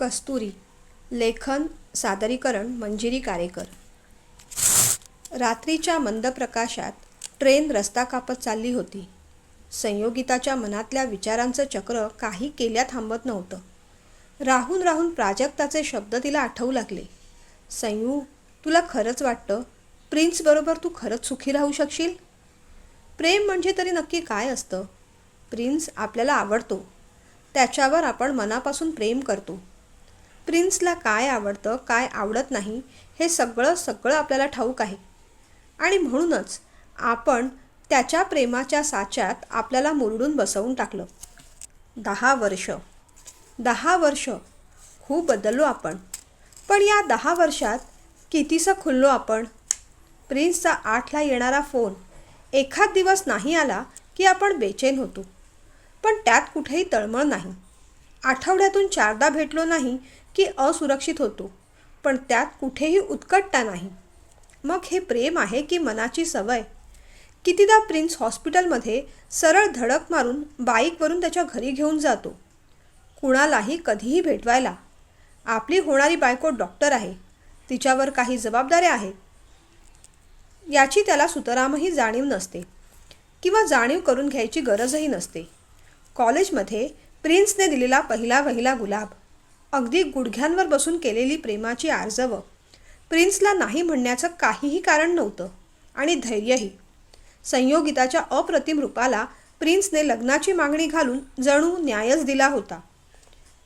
कस्तुरी लेखन सादरीकरण मंजिरी कारेकर. रात्रीच्या मंद प्रकाशात ट्रेन रस्ता कापत चालली होती. संयोगिताच्या मनातल्या विचारांचं चक्र काही केल्या थांबत नव्हतं. राहून राहून प्राजक्ताचे शब्द तिला आठवू लागले. संयू तुला खरंच वाटतं? प्रिन्सबरोबर तू खरंच सुखी राहू शकशील? प्रेम म्हणजे तरी नक्की काय असतं? प्रिन्स आपल्याला आवडतो. त्याच्यावर आपण मनापासून प्रेम करतो. प्रिन्सला काय आवडतं काय आवडत नाही हे सगळं सगळं आपल्याला ठाऊक आहे. आणि म्हणूनच आपण त्याच्या प्रेमाच्या साच्यात आपल्याला मुरडून बसवून टाकलं. दहा वर्ष. दहा वर्ष. खूप बदललो आपण. पण या दहा वर्षात कितीसं खुललो आपण? प्रिन्सचा आठला येणारा फोन. एखाद दिवस नाही आला की आपण बेचैन होतो. पण त्यात कुठेही तळमळ नाही. आठवड्यातून चारदा भेटलो नाही की असुरक्षित होतो. पण त्यात कुठेही उत्कटता नाही. मग हे प्रेम आहे की मनाची सवय? कितीदा प्रिन्स हॉस्पिटलमध्ये सरळ धडक मारून बाईकवरून त्याच्या घरी घेऊन जातो. कुणालाही कधीही भेटवायला. आपली होणारी बायको डॉक्टर आहे. तिच्यावर काही जबाबदाऱ्या आहेत. याची त्याला सुतरामही जाणीव नसते किंवा जाणीव करून घ्यायची गरजही नसते. कॉलेजमध्ये प्रिन्सने दिलेला पहिला वहिला गुलाब अगदी गुडघ्यांवर बसून केलेली प्रेमाची आर्जवं. प्रिन्सला नाही म्हणण्याचं काहीही कारण नव्हतं आणि धैर्यही. संयोगिताच्या अप्रतिम रूपाला प्रिन्सने लग्नाची मागणी घालून जणू न्यायच दिला होता.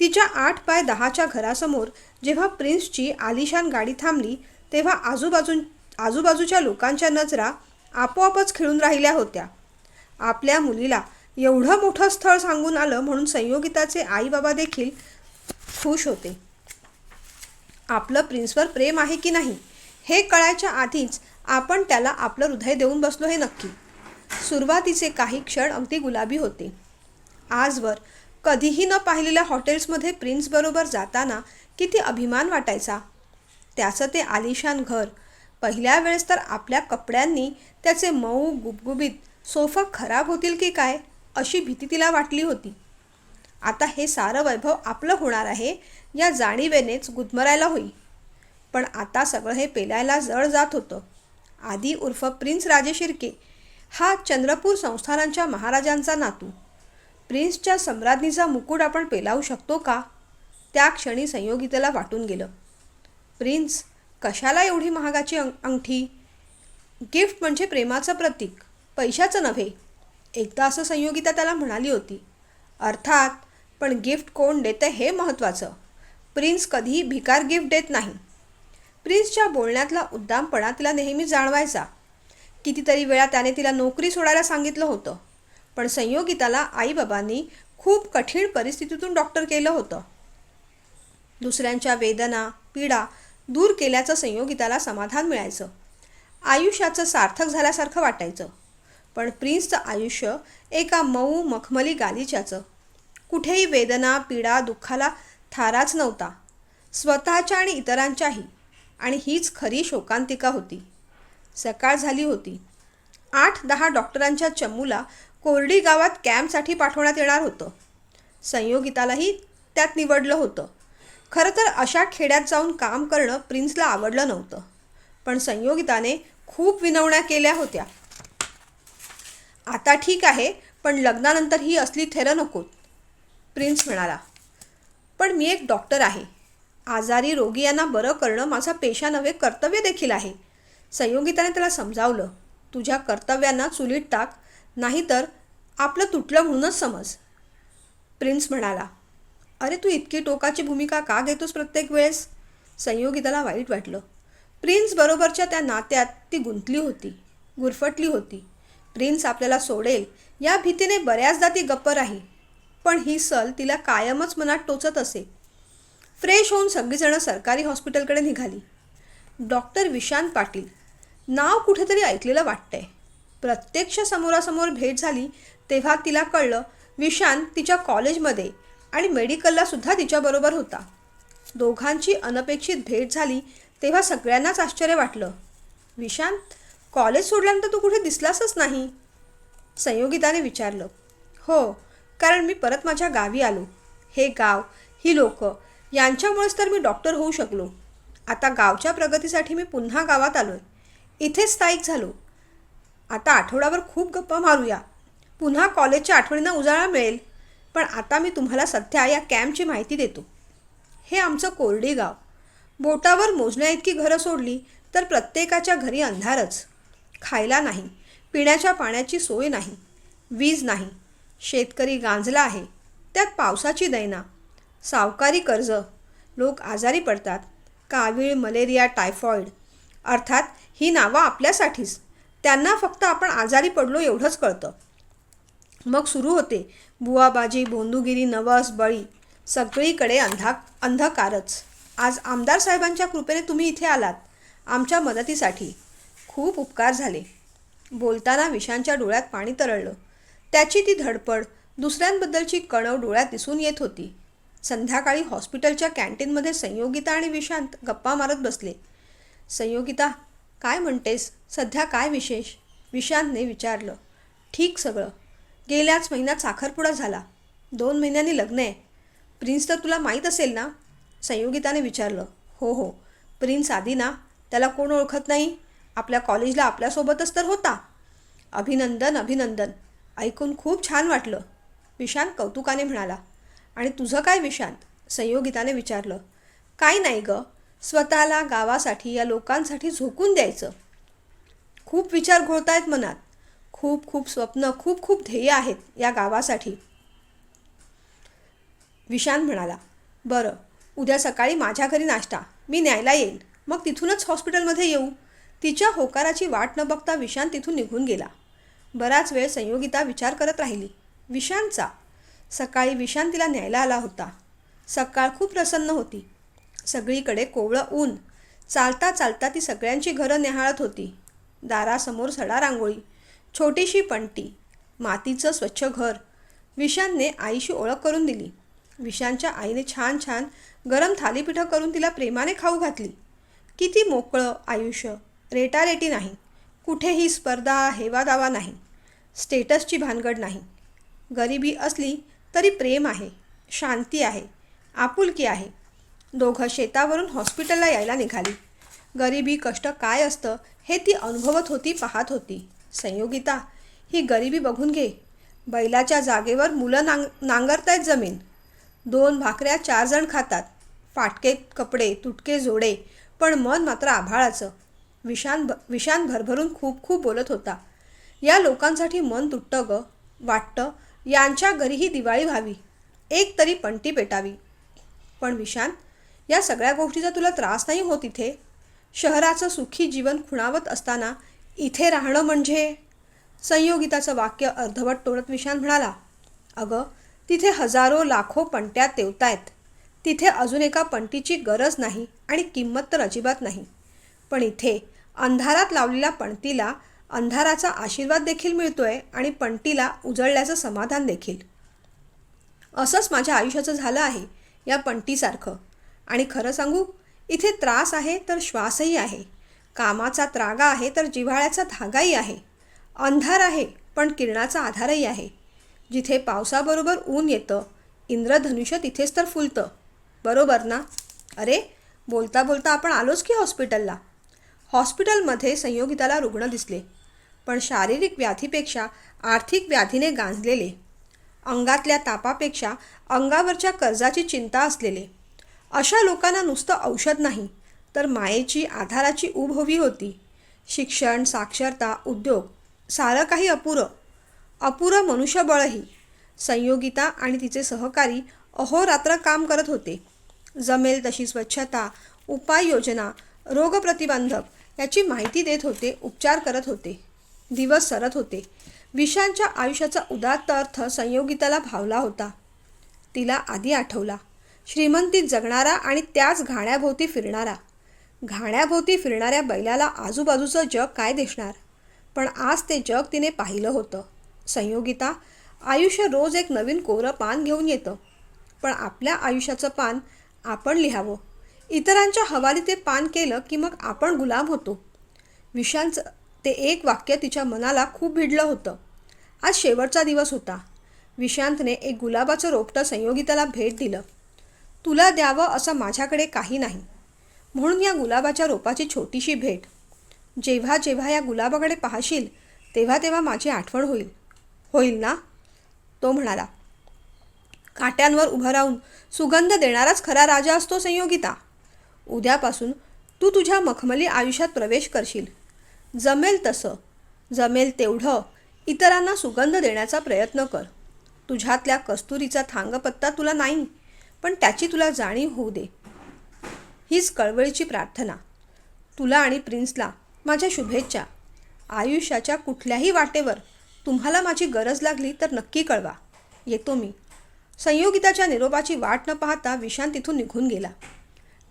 तिच्या आठ बाय दहाच्या घरासमोर जेव्हा प्रिन्सची आलिशान गाडी थांबली तेव्हा आजूबाजू आजूबाजूच्या लोकांच्या नजरा आपोआपच खिळून राहिल्या होत्या. आपल्या मुलीला एवढं मोठं स्थळ सांगून आलं म्हणून संयोगिताचे आई बाबा देखील खुश होते. आपलं प्रिन्सवर प्रेम आहे की नाही हे कळायच्या आधीच आपण त्याला आपलं हृदय देऊन बसलो हे नक्की. सुरुवातीचे काही क्षण अगदी गुलाबी होते. आजवर कधीही न पाहिलेल्या हॉटेल्समध्ये प्रिन्सबरोबर जाताना किती अभिमान वाटायचा. त्याचं ते आलिशान घर पहिल्या वेळेस तर आपल्या कपड्यांनी त्याचे मऊ गुबगुबीत सोफा खराब होतील की काय अशी भीती तिला वाटली होती. आता हे सारं वैभव आपलं होणार आहे या जाणीवेनेच गुदमरायला होई. पण आता सगळं हे पेलायला जड जात होतं. आधी उर्फ प्रिन्स राजे शिर्के हा चंद्रपूर संस्थानांच्या महाराजांचा नातू. प्रिन्सच्या सम्राज्ञीचा मुकुट आपण पेलावू शकतो का? त्या क्षणी संयोगितेला वाटून गेलं. प्रिन्स कशाला एवढी महागाची अंग अंगठी? गिफ्ट म्हणजे प्रेमाचं प्रतीक पैशाचं नव्हे. एकदा असं संयोगिता त्याला म्हणाली होती. अर्थात पण गिफ्ट कोण देतं हे महत्त्वाचं. प्रिन्स कधीही भिकार गिफ्ट देत नाही. प्रिन्सच्या बोलण्यातला उद्दामपणा तिला नेहमी जाणवायचा. कितीतरी वेळा त्याने तिला नोकरी सोडायला सांगितलं होतं. पण संयोगिताला आईबाबांनी खूप कठीण परिस्थितीतून डॉक्टर केलं होतं. दुसऱ्यांच्या वेदना पीडा दूर केल्याचं संयोगिताला समाधान मिळायचं. आयुष्याचं सार्थक झाल्यासारखं वाटायचं. पण प्रिन्सचं आयुष्य एका मऊ मखमली गालिच्याचं. कुठेही वेदना पीडा दुःखाला थाराच नव्हता. स्वतःच्या आणि इतरांच्याही. आणि हीच खरी शोकांतिका होती. सकाळ झाली होती. आठ दहा डॉक्टरांच्या चमूला कोरडी गावात कॅम्पसाठी पाठवण्यात येणार होतं. संयोगितालाही त्यात निवडलं होतं. खरं तर अशा खेड्यात जाऊन काम करणं प्रिन्सला आवडलं नव्हतं. पण संयोगिताने खूप विनवण्या केल्या होत्या. आता ठीक आहे पण लग्नानंतर ही असली थेरं नकोत प्रिन्स म्हणाला. पण मी एक डॉक्टर आहे. आजारी रोगी यांना बरं करणं माझा पेशा नव्हे कर्तव्य देखील आहे. संयोगिताने त्याला समजावलं. तुझ्या कर्तव्यांना चुलीत टाक नाहीतर आपलं तुटलं म्हणूनच समज. प्रिन्स म्हणाला. अरे तू इतकी टोकाची भूमिका का घेतोस प्रत्येक वेळेस? संयोगिताला वाईट वाटलं. प्रिन्स बरोबरच्या त्या नात्यात ती गुंतली होती गुरफटली होती. प्रिन्स आपल्याला सोडेल. या भीतीने बऱ्याचदा ती गप्प राही. पण ही सल तिला कायमच मनात टोचत असे. फ्रेश होऊन सगळीजणं सरकारी हॉस्पिटलकडे निघाली. डॉक्टर विशांत पाटील नाव कुठेतरी ऐकलेलं वाटतंय. प्रत्यक्ष समोरासमोर भेट झाली तेव्हा तिला कळलं विशांत तिच्या कॉलेजमध्ये आणि मेडिकलला सुद्धा तिच्याबरोबर होता. दोघांची अनपेक्षित भेट झाली तेव्हा सगळ्यांनाच आश्चर्य वाटलं. विशांत कॉलेज सोडल्यानंतर तू कुठे दिसलासच नाही? संयोगिताने विचारलं. हो कारण मी परत माझ्या गावी आलो. हे गाव ही लोक यांच्यामुळेच तर मी डॉक्टर होऊ शकलो. आता गावच्या प्रगतीसाठी मी पुन्हा गावात आलो आहे इथेच स्थायिक झालो. आता आठवड्यावर खूप गप्पा मारूया. पुन्हा कॉलेजच्या आठवणींना उजाळा मिळेल. पण आता मी तुम्हाला सध्या या कॅम्पची माहिती देतो. हे आमचं कोरडी गाव. बोटावर मोजण्याइतकी घरं सोडली तर प्रत्येकाच्या घरी अंधारच. खायला नाही. पिण्याच्या पाण्याची सोय नाही. वीज नाही. शेतकरी गांजला आहे. त्यात पावसाची दैना. सावकारी कर्ज. लोक आजारी पडतात. कावीळ मलेरिया टायफॉईड अर्थात ही नावं आपल्यासाठीच. त्यांना फक्त आपण आजारी पडलो एवढंच कळतं. मग सुरू होते. बुवाबाजी बोंदुगिरी नवस बळी. सगळीकडे अंधा अंधकारच. आज आमदार साहेबांच्या कृपेने तुम्ही इथे आलात. आमच्या मदतीसाठी. खूप उपकार झाले. बोलताना विशांच्या डोळ्यात पाणी तरळलं. त्याची ती धडपड दुसऱ्यांबद्दलची कणव डोळ्यात दिसून येत होती. संध्याकाळी हॉस्पिटलच्या कॅन्टीनमध्ये संयोगिता आणि विशांत गप्पा मारत बसले. संयोगिता काय म्हणतेस? सध्या काय विशेष? विशांतने विचारलं. ठीक सगळं. गेल्याच महिन्यात साखरपुडा झाला. दोन महिन्यांनी लग्न आहे. प्रिन्स तर तुला माहीत असेल ना? संयोगिताने विचारलं. हो हो. प्रिन्स आधी ना त्याला कोण ओळखत नाही? आपल्या कॉलेजला आपल्यासोबतच तर होता. अभिनंदन अभिनंदन. ऐकून खूप छान वाटलं. विशांत कौतुकाने म्हणाला आणि तुझं काय विशांत संयोगिताने विचारलं. काय नाही गं. स्वतःला गावासाठी या लोकांसाठी झोकून द्यायचं. खूप विचार घोळतायत मनात. खूप खूप स्वप्न खूप खूप ध्येय आहेत या गावासाठी. विशांत म्हणाला बरं उद्या सकाळी माझ्या घरी नाश्ता. मी न्यायला येईल मग तिथूनच हॉस्पिटलमध्ये येऊ. तिच्या होकाराची वाट न बघता विशांत तिथून निघून गेला. बराच वेळ संयोगिता विचार करत राहिली. विशांतचा. सकाळी विशांत तिला न्यायला आला होता. सकाळ खूप प्रसन्न होती. सगळीकडे कोवळं ऊन. चालता चालता ती सगळ्यांची घरं न्याहाळत होती. दारासमोर सडा रांगोळी. छोटीशी पंटी मातीचं स्वच्छ घर. विशांतने आईशी ओळख करून दिली. विशांतच्या आईने छान छान गरम थालीपीठं करून तिला प्रेमाने खाऊ घातली. किती मोकळं आयुष्य. रेटारेटी नाही. कुठेही स्पर्धा हेवादावा नाही. स्टेटसची भानगड नाही. गरिबी असली तरी प्रेम आहे शांती आहे आपुलकी आहे. दोघं शेतावरून हॉस्पिटलला यायला निघाली. गरिबी कष्ट काय असतं हे ती अनुभवत होती पाहत होती. संयोगिता ही गरिबी बघून घे. बैलाच्या जागेवर मुलं नांग नांगरतायत जमीन. दोन भाकऱ्या चार जण खातात. फाटके कपडे तुटके जोडे पण मन मात्र आभाळाचं. विशान विशान भरभरून खूप खूप बोलत होता. या लोकांसाठी मन तुटतं ग वाटतं. यांच्या घरीही दिवाळी व्हावी. एक तरी पंटी पेटावी. पण विशांत या सगळ्या गोष्टीचा तुला त्रास नाही होत इथे? शहराचं सुखी जीवन खुणावत असताना इथे राहणं म्हणजे? संयोगिताचं वाक्य अर्धवट तोडत विशांत म्हणाला अगं तिथे हजारो लाखो पंट्या तेवतायत. तिथे अजून एका पंटीची गरज नाही आणि किंमत तर अजिबात नाही. पण इथे अंधारात लावलेल्या पणतीला अंधाराचा आशीर्वाद देखील मिळतोय आणि पणतीला उजळल्याचं समाधान देखील. असंच माझ्या आयुष्याचं झालं आहे या पणतीसारखं आणि खरं सांगू इथे त्रास आहे तर श्वासही आहे. कामाचा त्रागा आहे तर जिव्हाळ्याचा धागाही आहे. अंधार आहे पण किरणाचा आधारही आहे. जिथे पावसाबरोबर ऊन येतं इंद्रधनुष्य तिथेच तर फुलतं. बरोबर ना? अरे बोलता बोलता आपण आलोच की हॉस्पिटलला? हॉस्पिटलमध्ये संयोगिताला रुग्ण दिसले. पण शारीरिक व्याधीपेक्षा आर्थिक व्याधीने गांजलेले. अंगातल्या तापापेक्षा अंगावरच्या कर्जाची चिंता असलेले. अशा लोकांना नुसतं औषध नाही तर मायेची आधाराची ऊब हवी होती. शिक्षण साक्षरता उद्योग सारं काही अपुरं. अपुरं मनुष्यबळही. संयोगिता आणि तिचे सहकारी अहोरात्र काम करत होते. जमेल तशी स्वच्छता उपाययोजना रोगप्रतिबंधक याची माहिती देत होते उपचार करत होते. दिवस सरत होते. विशांच्या आयुष्याचा उदात्त अर्थ संयोगिताला भावला होता. तिला आधी आठवला. श्रीमंतीत जगणारा आणि त्याच घाण्याभोवती फिरणारा. घाण्याभोवती फिरणाऱ्या बैलाला आजूबाजूचं जग काय दिसणार? पण आज ते जग तिने पाहिलं होतं. संयोगिता आयुष्य रोज एक नवीन कोरं पान घेऊन येतं. पण आपल्या आयुष्याचं पान आपण लिहावं. इतरांच्या हवाली ते पान केलं की मग आपण गुलाम होतो. विशांचं ते एक वाक्य तिच्या मनाला खूप भिडलं होतं. आज शेवटचा दिवस होता. विशांतने एक गुलाबाचं रोपटं संयोगिताला भेट दिलं. तुला द्यावं असं माझ्याकडे काही नाही. म्हणून या गुलाबाच्या रोपाची छोटीशी भेट. जेव्हा जेव्हा या गुलाबाकडे पाहशील तेव्हा तेव्हा माझी आठवण होईल. होईल ना? तो म्हणाला. काट्यांवर उभं राहून सुगंध देणाराच खरा राजा असतो संयोगिता. उद्यापासून तू तुझ्या मखमली आयुष्यात प्रवेश करशील. जमेल तसं. जमेल तेवढं. इतरांना सुगंध देण्याचा प्रयत्न कर. तुझ्यातल्या कस्तुरीचा थांगपत्ता तुला नाही पण त्याची तुला जाणीव होऊ दे. हीच कळवळीची प्रार्थना. तुला आणि प्रिन्सला माझ्या शुभेच्छा. आयुष्याच्या कुठल्याही वाटेवर तुम्हाला माझी गरज लागली तर नक्की कळवा. येतो मी. संयोगिताच्या निरोपाची वाट न पाहता विशांत तिथून निघून गेला.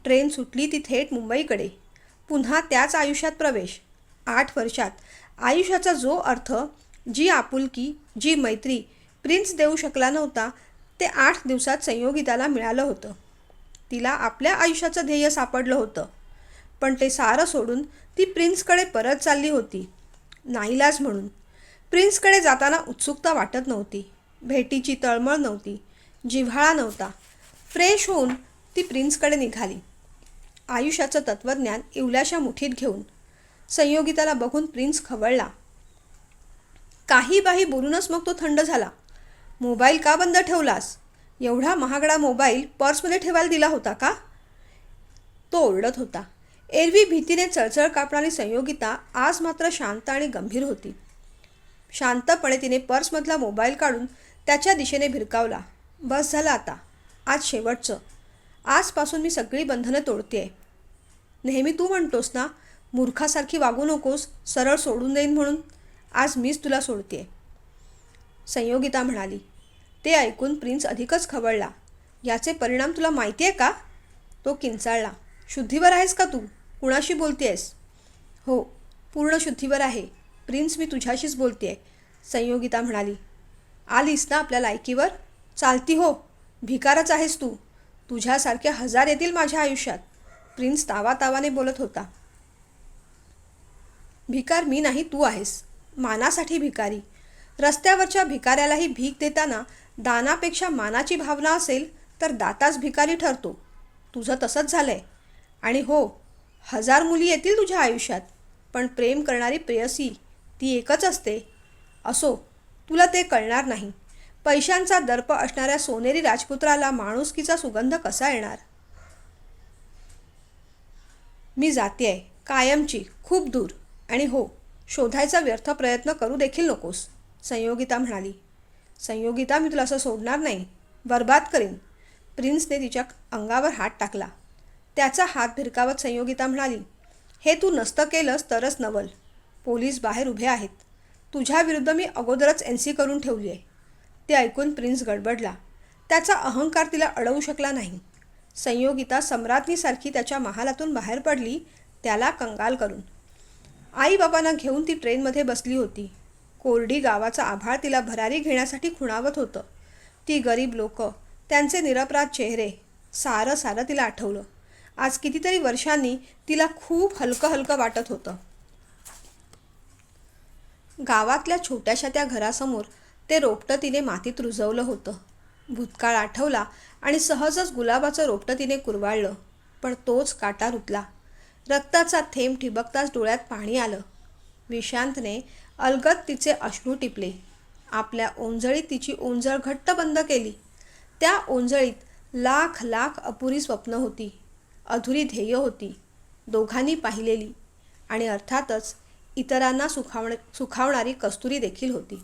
ट्रेन सुटली ती थेट मुंबईकडे. पुन्हा त्याच आयुष्यात प्रवेश. आठ वर्षात. आयुष्याचा जो अर्थ जी आपुलकी जी मैत्री प्रिन्स देऊ शकला नव्हता ते आठ दिवसात संयोगिताला मिळालं होतं. तिला आपल्या आयुष्याचं ध्येय सापडलं होतं. पण ते सारं सोडून ती प्रिन्सकडे परत चालली होती. नाईलाज म्हणून. प्रिन्सकडे जाताना उत्सुकता वाटत नव्हती. भेटीची तळमळ नव्हती. जिव्हाळा नव्हता. फ्रेश होऊन ती प्रिन्सकडे निघाली. आयुष्याचं तत्त्वज्ञान इवल्याशा मुठीत घेऊन संयोगिताला बघून प्रिन्स खवळला. काही बाही बोलूनच मग तो थंड झाला. मोबाईल का बंद ठेवलास? एवढा महागडा मोबाईल पर्समध्ये ठेवायला दिला होता का? तो ओरडत होता. एरवी भीतीने चळचळ कापणारी संयोगिता आज मात्र शांत आणि गंभीर होती. शांतपणे तिने पर्समधला मोबाईल काढून त्याच्या दिशेने भिरकावला. बस झालं आता. आज शेवटचं. आजपासून मी सगळी बंधनं तोडते नेहमी तू म्हणतोस ना मूर्खासारखी वागू नकोस सरळ सोडून देईन म्हणून. आज मीच तुला सोडते संयोगिता म्हणाली ते ऐकून प्रिन्स अधिकच खवळला. याचे परिणाम तुला माहिती आहे का? तो किंचाळला. शुद्धीवर आहेस का तू? कुणाशी बोलतेस हो पूर्ण शुद्धीवर आहे. प्रिन्स मी तुझ्याशीच बोलते आहे संयोगिता म्हणाली आलीस ना आपल्या लायकीवर? चालती हो भिकारच आहेस तू. तुझ्यासारखे हजार येतील माझ्या आयुष्यात. प्रिन्स तावा तावाने बोलत होता. भिकार मी नाही तू आहेस. मानासाठी भिकारी. रस्त्यावरच्या भिकाऱ्यालाही भीक देताना दानापेक्षा मानाची भावना असेल तर दाताच भिकारी ठरतो. तुझं तसंच झालंय. आणि हो हजार मुली येतील तुझ्या आयुष्यात पण प्रेम करणारी प्रेयसी ती एकच असते. असो तुला ते कळणार नाही. पैशांचा दर्प असणाऱ्या सोनेरी राजपुत्राला माणुसकीचा सुगंध कसा येणार? मी जाते आहे कायमची खूप दूर. आणि हो शोधायचा व्यर्थ प्रयत्न करू देखील नकोस संयोगिता म्हणाली. संयोगिता मी तुला असं सोडणार नाही बर्बाद करीन. प्रिन्सने तिच्या अंगावर हात टाकला. त्याचा हात भिरकावत संयोगिता म्हणाली हे तू नसतं केलंस तरच नवल. पोलीस बाहेर उभे आहेत. तुझ्याविरुद्ध मी अगोदरच एन सी करून ठेवली आहे. ते ऐकून प्रिन्स गडबडला. त्याचा अहंकार तिला अडवू शकला नाही. संयोगिता सम्राज्ञीसारखी त्याच्या महालातून बाहेर पडली त्याला कंगाल करून. आईबाबांना घेऊन ती ट्रेनमध्ये बसली होती. कोरडी गावाचा आभाळ तिला भरारी घेण्यासाठी खुणावत होतं. ती गरीब लोक त्यांचे निरपराध चेहरे सारं सारं तिला आठवलं. आज कितीतरी वर्षांनी तिला खूप हलकं हलकं वाटत होतं. गावातल्या छोट्याशा त्या घरासमोर ते रोपटं तिने मातीत रुजवलं होतं. भूतकाळ आठवला आणि सहजच गुलाबाचं रोपटं तिने कुरवाळलं पण तोच काटा रुतला. रक्ताचा थेंब ठिबकताच डोळ्यात पाणी आलं. विशांतने अलगद तिचे अश्रू टिपले. आपल्या ओंजळीत तिची ओंजळ घट्ट बंद केली. त्या ओंजळीत लाख लाख अपुरी स्वप्न होती. अधुरी ध्येय होती. दोघांनी पाहिलेली आणि अर्थातच इतरांना सुखावण सुखावणारी कस्तुरी देखील होती.